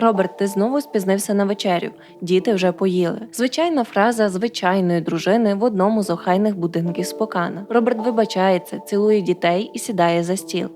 Роберт, ти знову спізнився на вечерю. Діти вже поїли. Звичайна фраза звичайної дружини в одному з охайних будинків Спокана. Роберт вибачається, цілує дітей і сідає за стіл.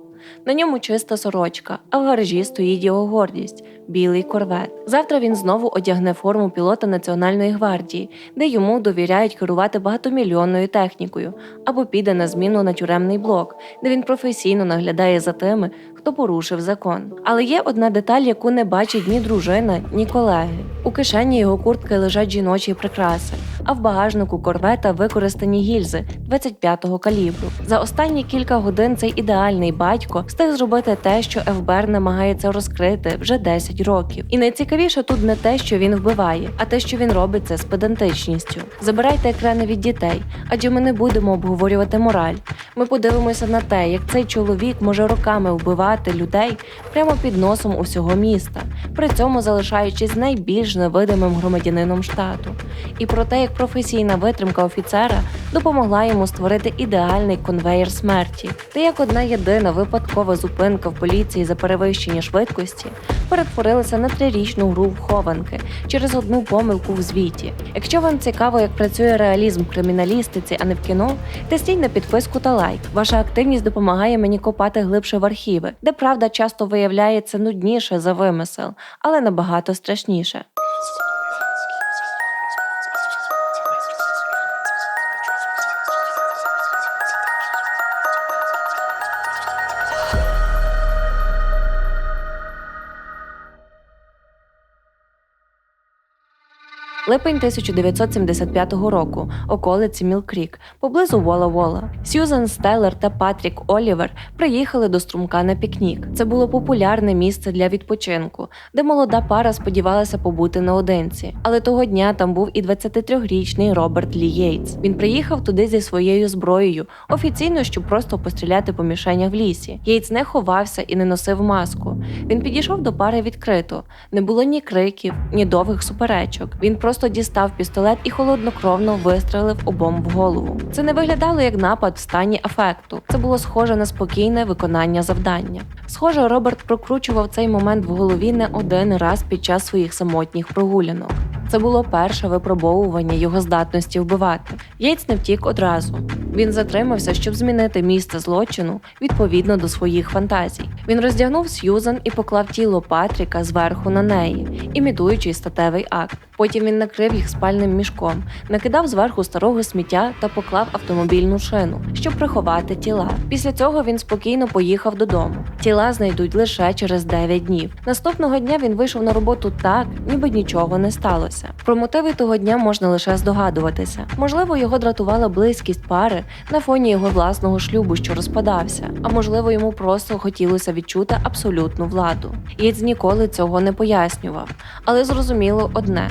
На ньому чиста сорочка, а в гаражі стоїть його гордість білий корвет. Завтра він знову одягне форму пілота Національної гвардії, де йому довіряють керувати багатомільйонною технікою, або піде на зміну на тюремний блок, де він професійно наглядає за тими, хто порушив закон. Але є одна деталь, яку не бачить ні дружина, ні колеги. У кишені його куртки лежать жіночі прикраси, а в багажнику корвета використані гільзи 25-го калібру. За останні кілька годин цей ідеальний батько встиг зробити те, що ФБР намагається розкрити вже 10 років. І найцікавіше тут не те, що він вбиває, а те, що він робить це з педантичністю. Забирайте екрани від дітей, адже ми не будемо обговорювати мораль. Ми подивимося на те, як цей чоловік може роками вбивати людей прямо під носом усього міста, при цьому залишаючись найбільш невидимим громадянином штату, і про те, як професійна витримка офіцера допомогла йому створити ідеальний конвеєр смерті, та як одна єдина випадкова зупинка в поліції за перевищення швидкості перетворилася на трирічну гру в хованки через одну помилку в звіті. Якщо вам цікаво, як працює реалізм в криміналістиці, а не в кіно, тисніть на підписку та лайк. Ваша активність допомагає мені копати глибше в архіви, де правда часто виявляється нудніше за вимисел, але набагато страшніше. Липень 1975 року, околиці Мілкрік, поблизу Вола Вола. Сьюзан Стеллер та Патрік Олівер приїхали до струмка на пікнік. Це було популярне місце для відпочинку, де молода пара сподівалася побути наодинці. Але того дня там був і 23-річний Роберт Лі Єйтс. Він приїхав туди зі своєю зброєю, офіційно, щоб просто постріляти по мішенях в лісі. Єйтс не ховався і не носив маску. Він підійшов до пари відкрито. Не було ні криків, ні довгих суперечок. Він просто дістав пістолет і холоднокровно вистрелив обом в голову. Це не виглядало як напад в стані афекту. Це було схоже на спокійне виконання завдання. Схоже, Роберт прокручував цей момент в голові не один раз під час своїх самотніх прогулянок. Це було перше випробовування його здатності вбивати. Єйц не втік одразу. Він затримався, щоб змінити місце злочину відповідно до своїх фантазій. Він роздягнув Сьюзан і поклав тіло Патріка зверху на неї, імітуючи статевий акт. Потім він накрив їх спальним мішком, накидав зверху старого сміття та поклав автомобільну шину, щоб приховати тіла. Після цього він спокійно поїхав додому. Тіла знайдуть лише через 9 днів. Наступного дня він вийшов на роботу так, ніби нічого не сталося. Про мотиви того дня можна лише здогадуватися. Можливо, його дратувала близькість пари на фоні його власного шлюбу, що розпадався, а можливо, йому просто хотілося відчути абсолютну владу. Єць ніколи цього не пояснював, але зрозуміло одне: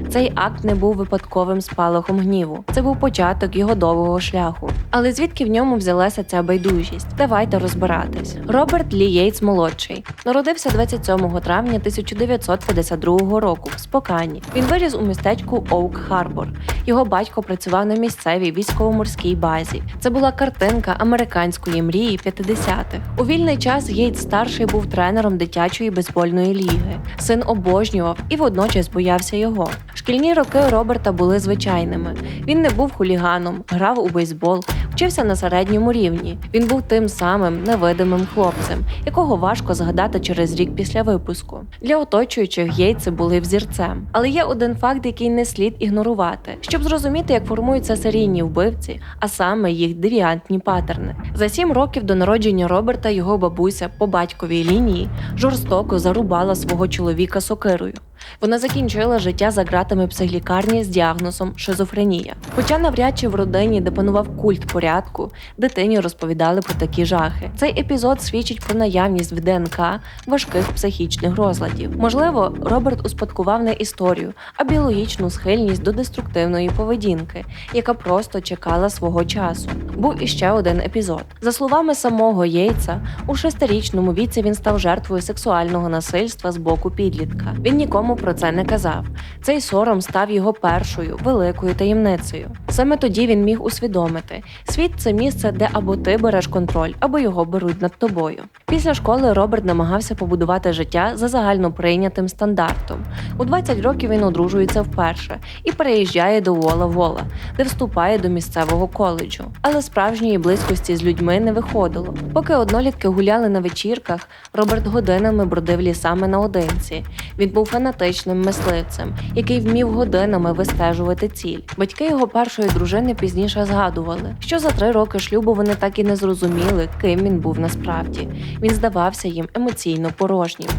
цей акт не був випадковим спалахом гніву. Це був початок його довгого шляху. Але звідки в ньому взялася ця байдужість? Давайте розбиратись. Роберт Лі Єйтс молодший народився 27 травня 1952 року в Спокані. Він виріс у містечку Оук Харбор. Його батько працював на місцевій військово-морській базі. Це була картинка американської мрії 50-х. У вільний час Єйтс старший був тренером дитячої бейсбольної ліги. Син обожнював і водночас боявся його. Шкільні роки Роберта були звичайними. Він не був хуліганом, грав у бейсбол, вчився на середньому рівні. Він був тим самим невидимим хлопцем, якого важко згадати через рік після випуску. Для оточуючих Єйци були взірцем. Але є один факт, який не слід ігнорувати, щоб зрозуміти, як формуються серійні вбивці, а саме їх девіантні патерни. За сім років до народження Роберта його бабуся по батьковій лінії жорстоко зарубала свого чоловіка сокирою. Вона закінчила життя за ґратами психлікарні з діагнозом шизофренія. Хоча навряд чи в родині, де панував культ порядку, дитині розповідали про такі жахи. Цей епізод свідчить про наявність в ДНК важких психічних розладів. Можливо, Роберт успадкував не історію, а біологічну схильність до деструктивної поведінки, яка просто чекала свого часу. Був іще один епізод. За словами самого Єйца, у шестирічному віці він став жертвою сексуального насильства з боку підлітка. Він нікому про це не казав. Цей сором став його першою великою таємницею. Саме тоді він міг усвідомити: світ це місце, де або ти береш контроль, або його беруть над тобою. Після школи Роберт намагався побудувати життя за загально прийнятим стандартом. У 20 років він одружується вперше і переїжджає до Вола Вола, де вступає до місцевого коледжу. Але справжньої близькості з людьми не виходило. Поки однолітки гуляли на вечірках, Роберт годинами бродив лісами наодинці. Він був фанатичним мисливцем, який вмів годинами вистежувати ціль. Батьки його першої дружини пізніше згадували, що за три роки шлюбу вони так і не зрозуміли, ким він був насправді. Він здавався їм емоційно порожнім.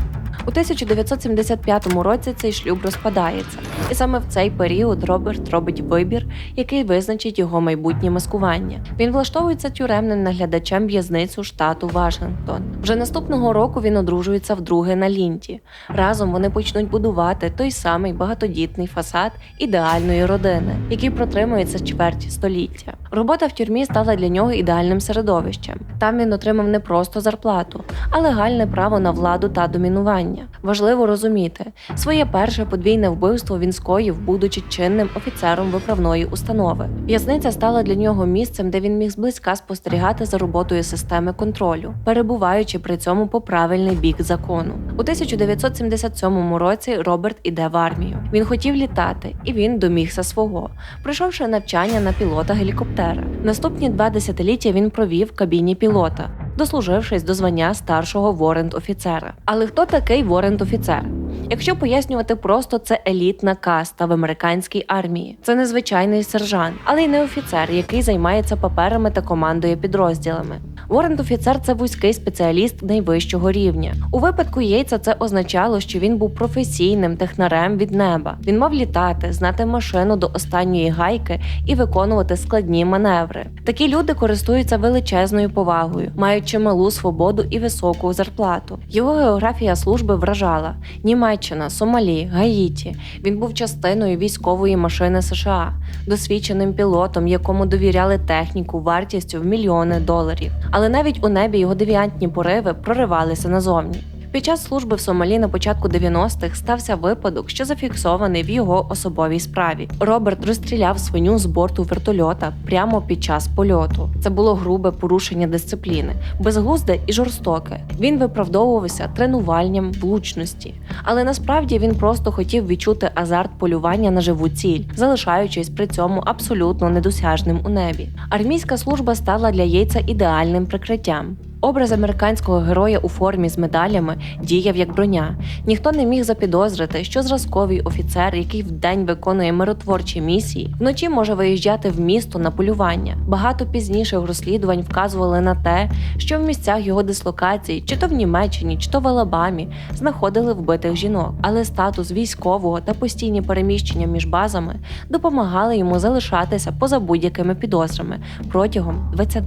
У 1975 році цей шлюб розпадається, і саме в цей період Роберт робить вибір, який визначить його майбутнє маскування. Він влаштовується тюремним наглядачем в'язницю штату Вашингтон. Вже наступного року він одружується вдруге на лінті. Разом вони почнуть будувати той самий багатодітний фасад ідеальної родини, який протримується чверть століття. Робота в тюрмі стала для нього ідеальним середовищем. Там він отримав не просто зарплату, а легальне право на владу та домінування. Важливо розуміти, своє перше подвійне вбивство він скоїв, будучи чинним офіцером виправної установи. В'язниця стала для нього місцем, де він міг зблизька спостерігати за роботою системи контролю, перебуваючи при цьому по правильний бік закону. У 1977 році Роберт іде в армію. Він хотів літати, і він домігся свого, пройшовши навчання на пілота гелікоптера. Наступні два десятиліття він провів в кабіні пілота дослужившись до звання старшого ворент-офіцера. Але хто такий ворент-офіцер? Якщо пояснювати просто, це елітна каста в американській армії. Це незвичайний сержант, але й не офіцер, який займається паперами та командує підрозділами. Ворент-офіцер це вузький спеціаліст найвищого рівня. У випадку Єйца це означало, що він був професійним технарем від неба. Він мав літати, знати машину до останньої гайки і виконувати складні маневри. Такі люди користуються величезною повагою, мають чималу свободу і високу зарплату. Його географія служби вражала: Німеччина, Сомалі, Гаїті. Він був частиною військової машини США, досвідченим пілотом, якому довіряли техніку вартістю в мільйони доларів. Але навіть у небі його девіантні пориви проривалися назовні. Під час служби в Сомалі на початку 90-х стався випадок, що зафіксований в його особовій справі. Роберт розстріляв свиню з борту вертольота прямо під час польоту. Це було грубе порушення дисципліни, безглузде і жорстоке. Він виправдовувався тренуванням влучності, але насправді він просто хотів відчути азарт полювання на живу ціль, залишаючись при цьому абсолютно недосяжним у небі. Армійська служба стала для Єйца ідеальним прикриттям. Образ американського героя у формі з медалями діяв як броня. Ніхто не міг запідозрити, що зразковий офіцер, який вдень виконує миротворчі місії, вночі може виїжджати в місто на полювання. Багато пізніших розслідувань вказували на те, що в місцях його дислокації, чи то в Німеччині, чи то в Алабамі, знаходили вбитих жінок, але статус військового та постійні переміщення між базами допомагали йому залишатися поза будь-якими підозрами протягом 20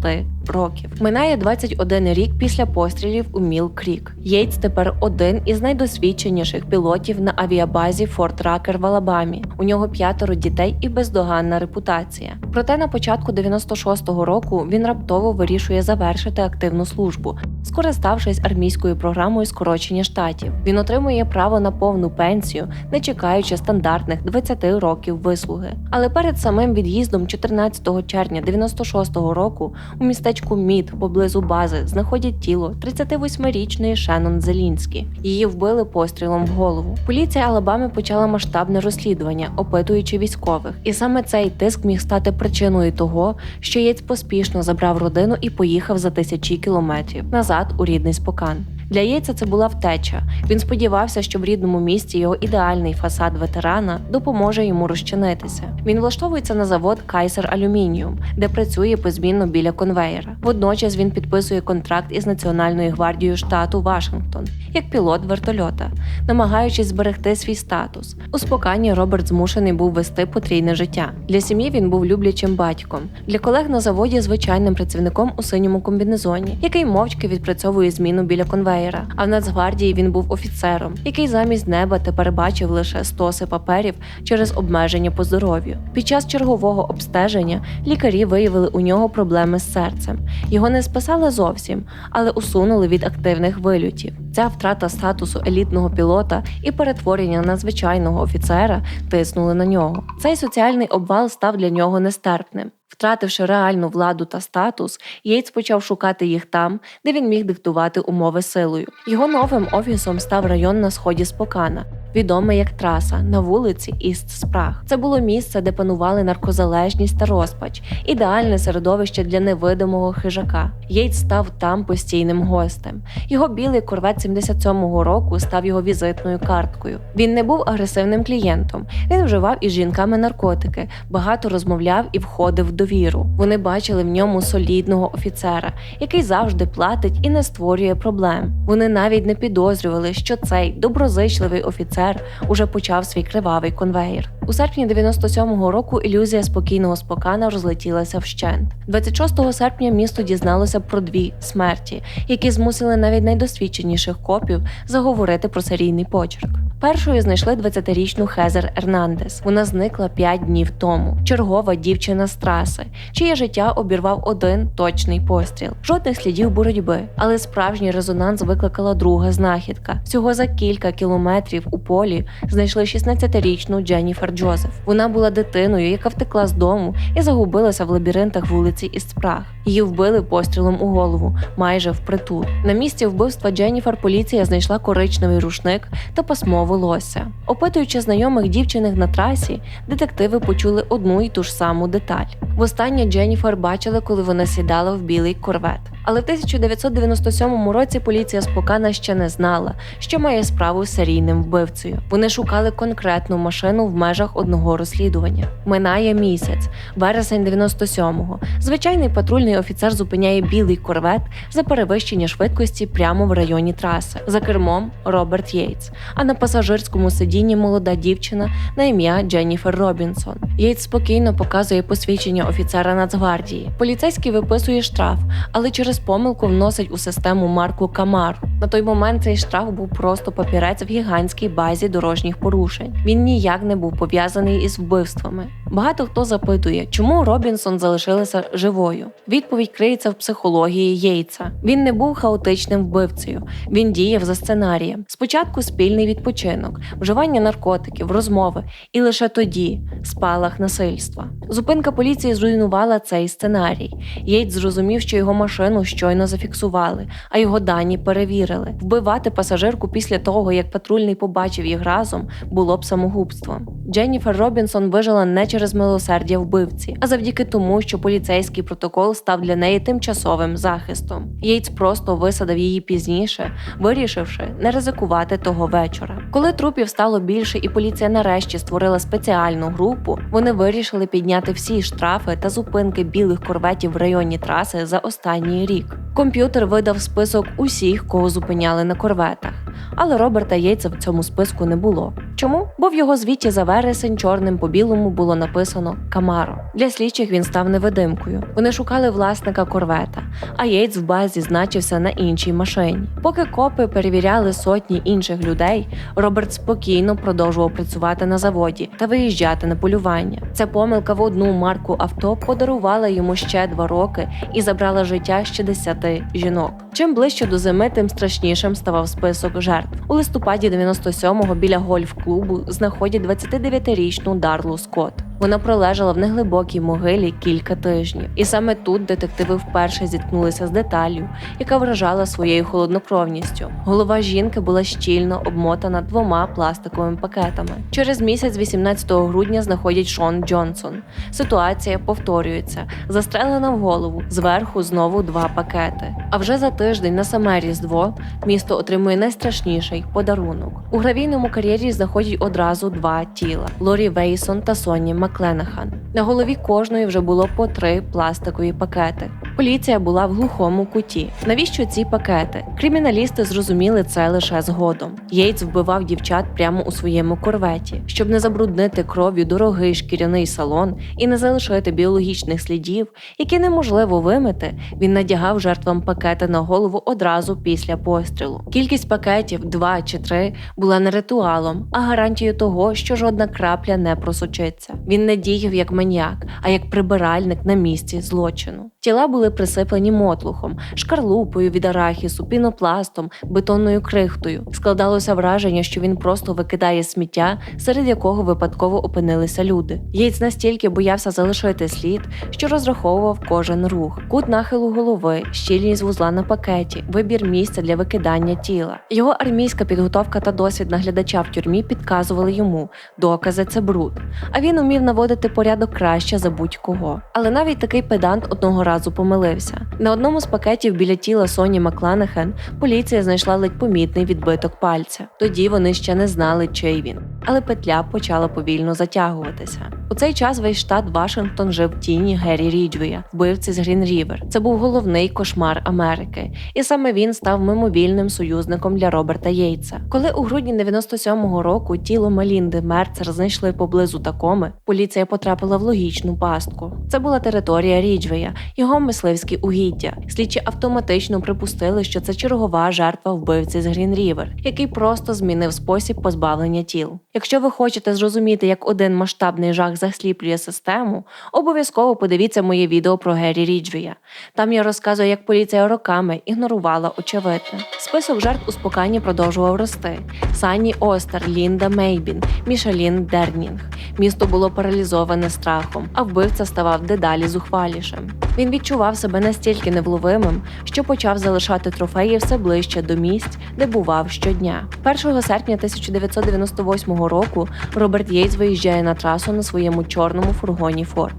років. Минає 21 рік після пострілів у Міл Крік. Єйтс тепер один із найдосвідченіших пілотів на авіабазі Форт Ракер в Алабамі. У нього п'ятеро дітей і бездоганна репутація. Проте на початку 96-го року він раптово вирішує завершити активну службу, скориставшись армійською програмою скорочення штатів. Він отримує право на повну пенсію, не чекаючи стандартних 20 років вислуги. Але перед самим від'їздом 14 червня 96-го року у містечку Мід поблизу бази знаходять тіло 38-річної Шеннон Зелінські. Її вбили пострілом в голову. Поліція Алабами почала масштабне розслідування, опитуючи військових. І саме цей тиск міг стати причиною того, що Єць поспішно забрав родину і поїхав за тисячі кілометрів назад у рідний спокан. Для Єйца це була втеча. Він сподівався, що в рідному місті його ідеальний фасад ветерана допоможе йому розчинитися. Він влаштовується на завод Кайсер Алюмініум, де працює позмінно біля конвеєра. Водночас він підписує контракт із Національною гвардією штату Вашингтон як пілот вертольота, намагаючись зберегти свій статус. У спокані Роберт змушений був вести потрійне життя. Для сім'ї він був люблячим батьком. Для колег на заводі звичайним працівником у синьому комбінезоні, який мовчки відпрацьовує зміну біля конвеєра. А в Нацгвардії він був офіцером, який замість неба тепер бачив лише стоси паперів через обмеження по здоров'ю. Під час чергового обстеження лікарі виявили у нього проблеми з серцем. Його не списали зовсім, але усунули від активних вильотів. Ця втрата статусу елітного пілота і перетворення на звичайного офіцера тиснули на нього. Цей соціальний обвал став для нього нестерпним. Втративши реальну владу та статус, Єйц почав шукати їх там, де він міг диктувати умови силою. Його новим офісом став район на сході Спокана, відомий як траса на вулиці Іст Спраг. Це було місце, де панували наркозалежність та розпач, ідеальне середовище для невидимого хижака. Єйц став там постійним гостем. Його білий корвет 77-го року став його візитною карткою. Він не був агресивним клієнтом. Він вживав із жінками наркотики, багато розмовляв і входив довіру. Вони бачили в ньому солідного офіцера, який завжди платить і не створює проблем. Вони навіть не підозрювали, що цей доброзичливий офіцер уже почав свій кривавий конвейер. У серпні 97-го року ілюзія спокійного спокана розлетілася вщент. 26 серпня місто дізналося про дві смерті, які змусили навіть найдосвідченіших копів заговорити про серійний почерк. Першою знайшли 20-річну Хезер Ернандес. Вона зникла 5 днів тому. Чергова дівчина з траси, чиє життя обірвав один точний постріл. Жодних слідів боротьби, але справжній резонанс викликала друга знахідка. Всього за кілька кілометрів у полі знайшли 16-річну Дженніфер Джозеф. Вона була дитиною, яка втекла з дому і загубилася в лабіринтах вулиці Іспраг. Її вбили пострілом у голову, майже впритул. На місці вбивства Дженніфер поліція знайшла коричневий рушник та пасмо волосся. Опитуючи знайомих дівчиних на трасі, детективи почули одну і ту ж саму деталь. Востаннє Дженніфер бачили, коли вона сідала в білий корвет. Але в 1997 році поліція Спокана ще не знала, що має справу з серійним вбивцею. Вони шукали конкретну машину в межах одного розслідування. Минає місяць, вересень 97-го. Звичайний патрульний офіцер зупиняє білий корвет за перевищення швидкості прямо в районі траси. За кермом Роберт Єйтс, а на пасажирському сидінні молода дівчина на ім'я Дженніфер Робінсон. Єйтс спокійно показує посвідчення офіцера Нацгвардії. Поліцейський виписує штраф, але через помилку вносить у систему марку Камару. На той момент цей штраф був просто папірець в гігантській базі дорожніх порушень. Він ніяк не був пов'язаний із вбивствами. Багато хто запитує, чому Робінсон залишилася живою. Відповідь криється в психології Єйца. Він не був хаотичним вбивцею. Він діяв за сценарієм. Спочатку спільний відпочинок, вживання наркотиків, розмови, і лише тоді спалах насильства. Зупинка поліції зруйнувала цей сценарій. Єйц зрозумів, що його машину щойно зафіксували, а його дані перевірили. Вбивати пасажирку після того, як патрульний побачив їх разом, було б самогубством. Дженніфер Робінсон вижила не через милосердя вбивці, а завдяки тому, що поліцейський протокол став для неї тимчасовим захистом. Єйц просто висадив її пізніше, вирішивши не ризикувати того вечора. Коли трупів стало більше, і поліція нарешті створила спеціальну групу, вони вирішили підняти всі штрафи та зупинки білих корветів в районі траси за останній рік. Комп'ютер видав список усіх, кого зупиняли на корветах. Але Роберта Єйца в цьому списку не було. Чому? Бо в його звіті за вересень чорним по білому було написано Камаро. Для слідчих він став невидимкою. Вони шукали власника корвета, а Єйц в базі значився на іншій машині. Поки копи перевіряли сотні інших людей, Роберт спокійно продовжував працювати на заводі та виїжджати на полювання. Ця помилка в одну марку авто подарувала йому ще два роки і забрала життя ще десяти жінок. Чим ближче до зими, тим страшнішим ставав список жертв. У листопаді 97-го біля гольф-клубу знаходять 29-річну Дарлу Скотт. Вона пролежала в неглибокій могилі кілька тижнів, і саме тут детективи вперше зіткнулися з деталлю, яка вражала своєю холоднокровністю. Голова жінки була щільно обмотана двома пластиковими пакетами. Через місяць, 18 грудня, знаходять Шон Джонсон. Ситуація повторюється: застрелена в голову, зверху знову два пакети. А вже за тиждень на саме різдво місто отримує найстрашніший подарунок. У гравійному кар'єрі знаходять одразу два тіла: Лорі Вейсон та Соні Макленахан. На голові кожної вже було по три пластикові пакети. Поліція була в глухому куті. Навіщо ці пакети? Криміналісти зрозуміли це лише згодом. Єйц вбивав дівчат прямо у своєму корветі, щоб не забруднити кров'ю дорогий шкіряний салон і не залишити біологічних слідів, які неможливо вимити. Він надягав жертвам пакети на голову одразу після пострілу. Кількість пакетів, два чи три, була не ритуалом, а гарантією того, що жодна крапля не просочиться. Він не діяв як маніяк, а як прибиральник на місці злочину. Тіла були присиплені мотлухом, шкарлупою від арахісу, пінопластом, бетонною крихтою. Складалося враження, що він просто викидає сміття, серед якого випадково опинилися люди. Єйц настільки боявся залишити слід, що розраховував кожен рух, кут нахилу голови, щільність вузла на пакеті, вибір місця для викидання тіла. Його армійська підготовка та досвід наглядача в тюрмі підказували йому, докази це бруд. А він умів наводити порядок краще за будь-кого. Але навіть такий педант одного разу помилився. На одному з пакетів біля тіла Соні Макланехен поліція знайшла ледь помітний відбиток пальця. Тоді вони ще не знали, чий він. Але петля почала повільно затягуватися. У цей час весь штат Вашингтон жив в тіні Геррі Ріджвея, вбивці з Грін Рівер. Це був головний кошмар Америки, і саме він став мимовільним союзником для Роберта Єйтса. Коли у грудні 97-го року тіло Мелінди Мерцер знайшли поблизу Такоми, поліція потрапила в логічну пастку. Це була територія Ріджвея, його мисливські угіддя. Слідчі автоматично припустили, що це чергова жертва вбивці з Грін Рівер, який просто змінив спосіб позбавлення тіл. Якщо ви хочете зрозуміти, як один масштабний жах засліплює систему, обов'язково подивіться моє відео про Геррі Ріджвія. Там я розказую, як поліція роками ігнорувала очевидне. Список жертв у споканні продовжував рости: Санні Остер, Лінда Мейбін, Мішелін Дернінг. Місто було паралізоване страхом, а вбивця ставав дедалі зухвалішим. Він відчував себе настільки невловимим, що почав залишати трофеї все ближче до місць, де бував щодня. 1 серпня 1998 року Роберт Єйтс виїжджає на трасу на своєму чорному фургоні Форд.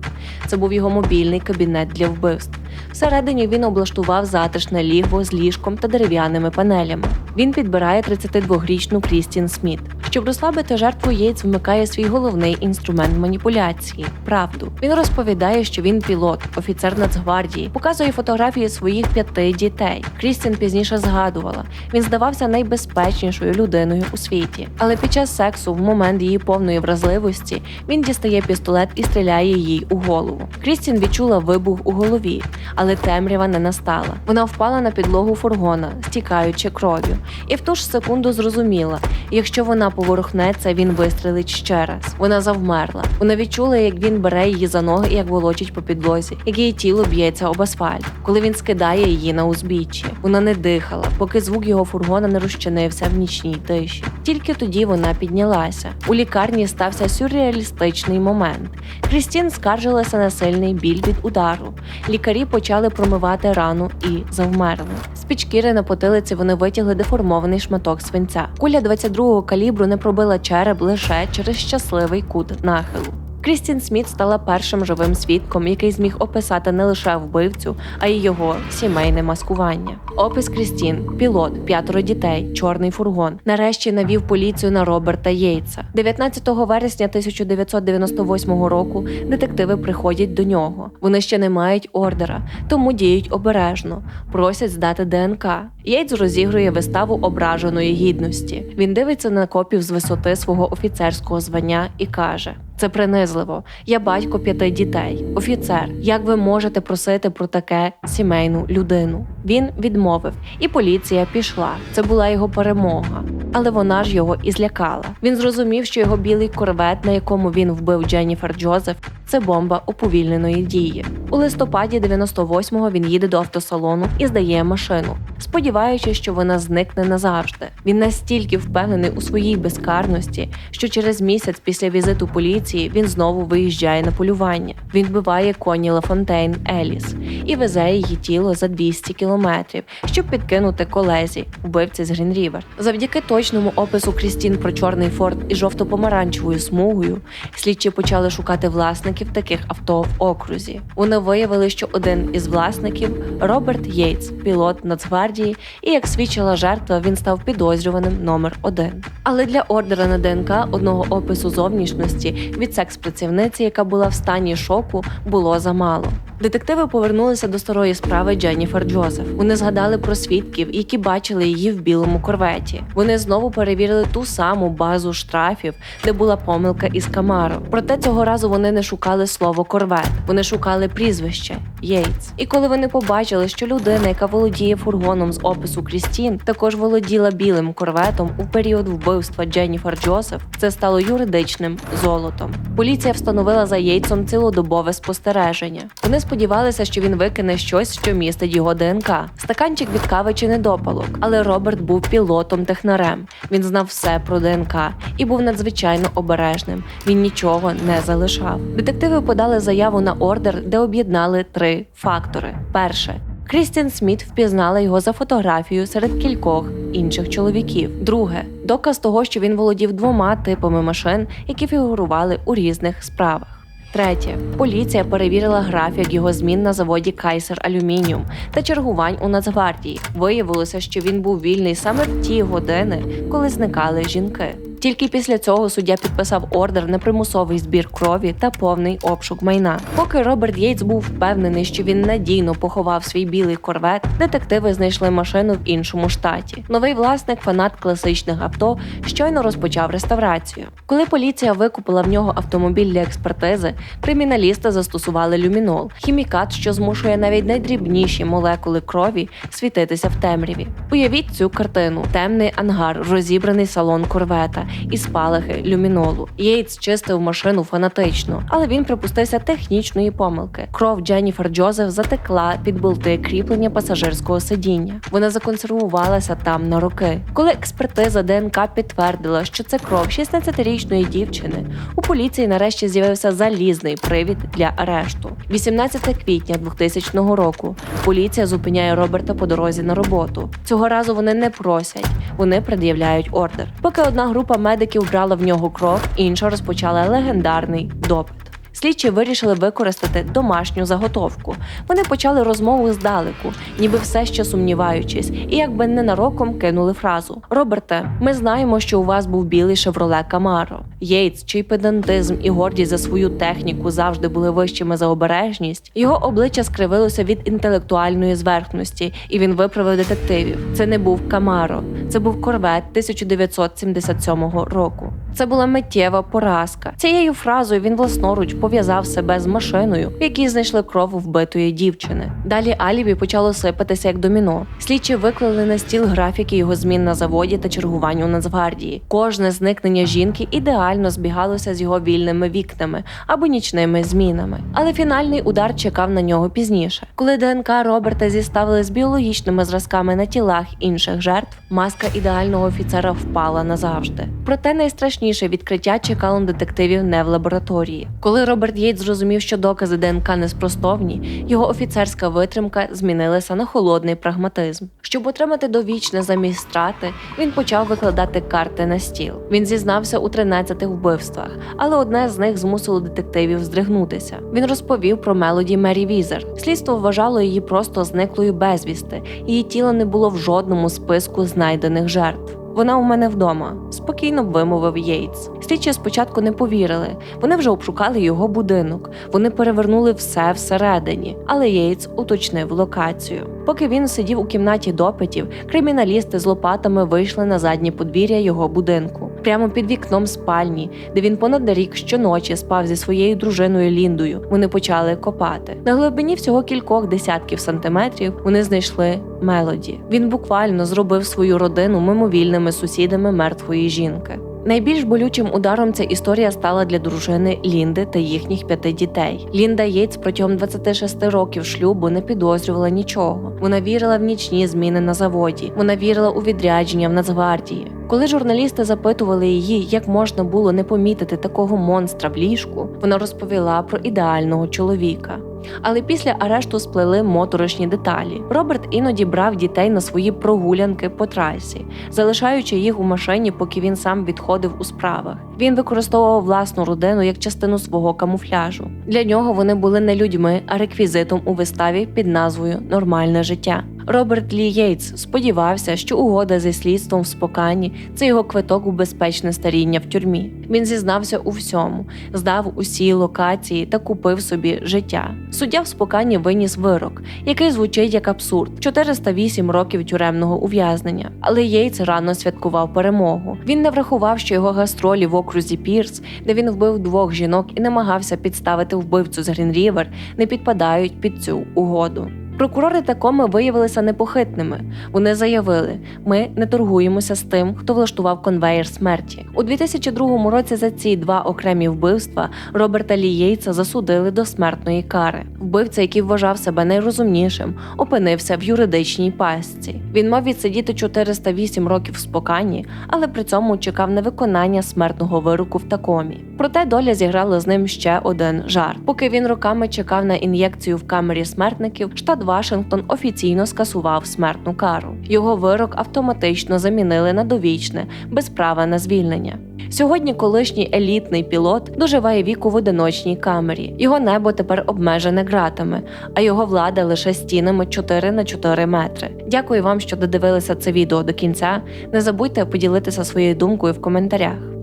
Це був його мобільний кабінет для вбивств. Всередині він облаштував затишне лігво з ліжком та дерев'яними панелями. Він підбирає 32-річну Крістін Сміт. Щоб розслабити жертву, Єйтс вмикає свій головний інструмент маніпуляції правду. Він розповідає, що він пілот, офіцер Нацгвардії, показує фотографії своїх п'яти дітей. Крістін пізніше згадувала, він здавався найбезпечнішою людиною у світі. Але під час сексу, в момент її повної вразливості, він дістає пістолет і стріляє їй у голову. Крістін відчула вибух у голові, але темрява не настала. Вона впала на підлогу фургона, стікаючи кров'ю, і в ту ж секунду зрозуміла, якщо вона поворухнеться, він вистрелить ще раз. Вона завмерла. Вона відчула, як він бере її за ноги і як волочить по підлозі, як її тіло б'ється об асфальт, коли він скидає її на узбіччі. Вона не дихала, поки звук його фургона не розчинився в нічній тиші. Тільки тоді вона піднялася. У лікарні стався сюрреалістичний момент. Крістін скаржилася на сильний біль від удару. Лікарі почали промивати рану і завмерли. З під шкіри на потилиці вони витягли деформований шматок свинця. Куля 22-го калібру не пробила череп лише через щасливий кут нахилу. Крістін Сміт стала першим живим свідком, який зміг описати не лише вбивцю, а й його сімейне маскування. Опис Крістін, пілот, п'ятеро дітей, чорний фургон. Нарешті навів поліцію на Роберта Єйтса. 19 вересня 1998 року детективи приходять до нього. Вони ще не мають ордера, тому діють обережно, просять здати ДНК. Єйтс розігрує виставу ображеної гідності. Він дивиться на копів з висоти свого офіцерського звання і каже. Це принизливо. Я батько п'яти дітей, офіцер. Як ви можете просити про таке сімейну людину? Він відмовив, і поліція пішла. Це була його перемога. Але вона ж його і злякала. Він зрозумів, що його білий корвет, на якому він вбив Дженніфер Джозеф, це бомба уповільненої дії. У листопаді 98-го він їде до автосалону і здає машину, сподіваючись, що вона зникне назавжди. Він настільки впевнений у своїй безкарності, що через місяць після візиту поліції він знову виїжджає на полювання. Він вбиває коні Лафонтейн Еліс і везе її тіло за 200 кілометрів, щоб підкинути колезі, вбивці з Грін Рівер. Завдяки точному опису Крістін про чорний форт із жовто-помаранчевою смугою, слідчі почали шукати власників таких авто в окрузі. Вони виявили, що один із власників Роберт Єйтс, пілот Нацгвардії, і як свідчила жертва, він став підозрюваним номер один. Але для ордера на ДНК одного опису зовнішності від секс-працівниці, яка була в стані шоку, було замало. Детективи повернулися до старої справи Дженніфер Джозеф. Вони згадали про свідків, які бачили її в білому корветі. Вони знову перевірили ту саму базу штрафів, де була помилка із Камаро. Проте цього разу вони не шукали слово корвет, вони шукали прізвище Єйтс. І коли вони побачили, що людина, яка володіє фургоном з опису Крістін, також володіла білим корветом у період вбивства Дженніфер Джозеф, це стало юридичним золотом. Поліція встановила за Єйтсом цілодобове спостереження. Вони сподівалися, що він викине щось, що містить його ДНК. Стаканчик від кави чи недопалок. Але Роберт був пілотом технарем. Він знав все про ДНК і був надзвичайно обережним. Він нічого не залишав. Детективи подали заяву на ордер, де об'єднали три фактори: перше. Крістін Сміт впізнала його за фотографією серед кількох інших чоловіків. Друге доказ того, що він володів двома типами машин, які фігурували у різних справах. Третє, поліція перевірила графік його змін на заводі Кайсер Алюмініум та чергувань у Нацгвардії. Виявилося, що він був вільний саме в ті години, коли зникали жінки. Тільки після цього суддя підписав ордер на примусовий збір крові та повний обшук майна. Поки Роберт Єйтс був впевнений, що він надійно поховав свій білий корвет, детективи знайшли машину в іншому штаті. Новий власник, фанат класичних авто, щойно розпочав реставрацію. Коли поліція викупила в нього автомобіль для експертизи, криміналісти застосували люмінол хімікат, що змушує навіть найдрібніші молекули крові світитися в темряві. Уявіть цю картину: темний ангар, розібраний салон корвета і спалахи люмінолу. Єйтс чистив машину фанатично, але він припустився технічної помилки. Кров Дженніфер Джозеф затекла під болти кріплення пасажирського сидіння. Вона законсервувалася там на роки. Коли експертиза ДНК підтвердила, що це кров 16-річної дівчини, у поліції нарешті з'явився залізний привід для арешту. 18 квітня 2000 року поліція зупиняє Роберта по дорозі на роботу. Цього разу вони не просять, вони пред'являють ордер. Поки одна група медиків брала в нього кров, інша розпочала легендарний допит. Слідчі вирішили використати домашню заготовку. Вони почали розмову здалеку, ніби все ще сумніваючись, і якби ненароком кинули фразу: Роберте, ми знаємо, що у вас був білий шевроле Камаро. Єйтс, чий педантизм і гордість за свою техніку завжди були вищими за обережність. Його обличчя скривилося від інтелектуальної зверхності, і він виправив детективів. Це не був Камаро, це був корвет 1977 року. Це була миттєва поразка. Цією фразою він власноруч пов'язав себе з машиною, в якій знайшли кров вбитої дівчини. Далі алібі почало сипатися як доміно. Слідчі виклали на стіл графіки його змін на заводі та чергувань у Нацгвардії. Кожне зникнення жінки ідеально збігалося з його вільними вікнами або нічними змінами. Але фінальний удар чекав на нього пізніше. Коли ДНК Роберта зіставили з біологічними зразками на тілах інших жертв, маска ідеального офіцера впала назавжди. Проте найстрашніше відкриття чекало детективів не в лабораторії. Коли Роберт Єйт зрозумів, що докази ДНК неспростовні, його офіцерська витримка змінилася на холодний прагматизм. Щоб отримати довічне замість страти, він почав викладати карти на стіл. Він зізнався у 13 вбивствах, але одне з них змусило детективів здригнутися. Він розповів про мелоді Мері Візер. Слідство вважало її просто зниклою безвісти. Її тіло не було в жодному списку знайдених жертв. Вона у мене вдома, спокійно вимовив Єйтс. Слідчі спочатку не повірили. Вони вже обшукали його будинок. Вони перевернули все всередині, але Єйтс уточнив локацію. Поки він сидів у кімнаті допитів, криміналісти з лопатами вийшли на заднє подвір'я його будинку. Прямо під вікном спальні, де він понад рік щоночі спав зі своєю дружиною Ліндою. Вони почали копати. На глибині всього кількох десятків сантиметрів вони знайшли мелоді. Він буквально зробив свою родину мимовільними сусідами мертвої жінки. Найбільш болючим ударом ця історія стала для дружини Лінди та їхніх п'яти дітей. Лінда Єйтс протягом 26 років шлюбу не підозрювала нічого. Вона вірила в нічні зміни на заводі. Вона вірила у відрядження в Нацгвардії. Коли журналісти запитували її, як можна було не помітити такого монстра в ліжку, вона розповіла про ідеального чоловіка. Але після арешту сплели моторошні деталі. Роберт іноді брав дітей на свої прогулянки по трасі, залишаючи їх у машині, поки він сам відходив у справах. Він використовував власну родину як частину свого камуфляжу. Для нього вони були не людьми, а реквізитом у виставі під назвою Нормальне життя. Роберт Лі Єйтс сподівався, що угода зі слідством в спокані це його квиток у безпечне старіння в тюрмі. Він зізнався у всьому, здав усі локації та купив собі життя. Суддя в спокані виніс вирок, який звучить як абсурд: 408 років тюремного ув'язнення. Але Єйтс рано святкував перемогу. Він не врахував, що його гастролі в окрузі Пірс, де він вбив двох жінок і намагався підставити вбивцю з Грін Рівер, не підпадають під цю угоду. Прокурори Такоми виявилися непохитними. Вони заявили: ми не торгуємося з тим, хто влаштував конвеєр смерті. У 2002 році за ці два окремі вбивства Роберта Лі Єйтса засудили до смертної кари. Вбивця, який вважав себе найрозумнішим, опинився в юридичній пастці. Він мав відсидіти 408 років в спокані, але при цьому чекав на виконання смертного вироку в такомі. Проте доля зіграла з ним ще один жарт. Поки він роками чекав на ін'єкцію в камері смертників, штат Вашингтон офіційно скасував смертну кару. Його вирок автоматично замінили на довічне, без права на звільнення. Сьогодні колишній елітний пілот доживає віку в одиночній камері. Його небо тепер обмежене ґратами, а його влада лише стінами 4 на 4 метри. Дякую вам, що додивилися це відео до кінця. Не забудьте поділитися своєю думкою в коментарях.